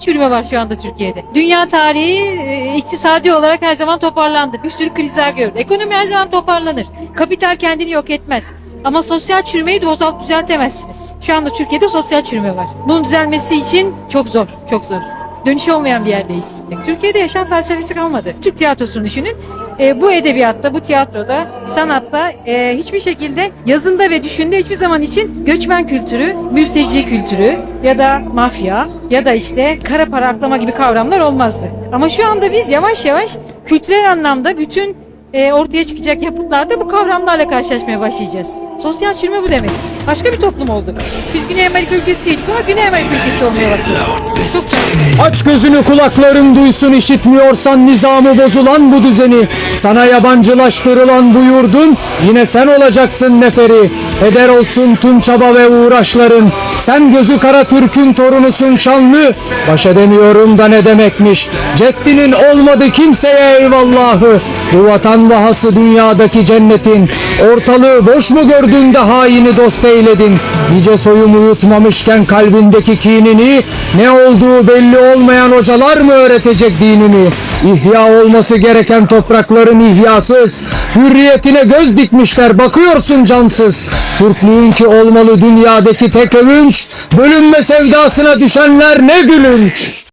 çürüme var şu anda Türkiye'de. Dünya tarihi e, iktisadi olarak her zaman toparlandı. Bir sürü krizler gördü. Ekonomi her zaman toparlanır. Kapital kendini yok etmez. Ama sosyal çürümeyi de bozalt düzeltemezsiniz. Şu anda Türkiye'de sosyal çürüme var. Bunun düzelmesi için çok zor, çok zor. Dönüşü olmayan bir yerdeyiz. Türkiye'de yaşam felsefesi kalmadı. Türk tiyatrosunu düşünün. E, bu edebiyatta, bu tiyatroda, sanatta e, hiçbir şekilde yazında ve düşünde hiçbir zaman için göçmen kültürü, mülteci kültürü ya da mafya ya da işte kara para aklama gibi kavramlar olmazdı. Ama şu anda biz yavaş yavaş kültürel anlamda bütün e, ortaya çıkacak yapıtlarda bu kavramlarla karşılaşmaya başlayacağız. Sosyal çürüme bu demek. Başka bir toplum olduk. Biz Güney Amerika ülkesi değildik ama Güney Amerika ülkesi olmaya başladık. Aç gözünü kulakların duysun işitmiyorsan nizamı bozulan bu düzeni. Sana yabancılaştırılan bu yurdun yine sen olacaksın neferi. Heder olsun tüm çaba ve uğraşların. Sen gözü kara Türk'ün torunusun şanlı. Baş edemiyorum da ne demekmiş. Ceddinin olmadı kimseye eyvallahı. Bu vatan vahası dünyadaki cennetin Ortalığı boş mu gördün de haini dost eyledin. Nice soyum uyutmamışken kalbindeki kinini Ne olduğu belli olmayan hocalar mı öğretecek dinini? İhya olması gereken toprakların ihyasız Hürriyetine göz dikmişler bakıyorsun cansız. Türklüğün ki olmalı dünyadaki tek övünç Bölünme sevdasına düşenler ne gülünç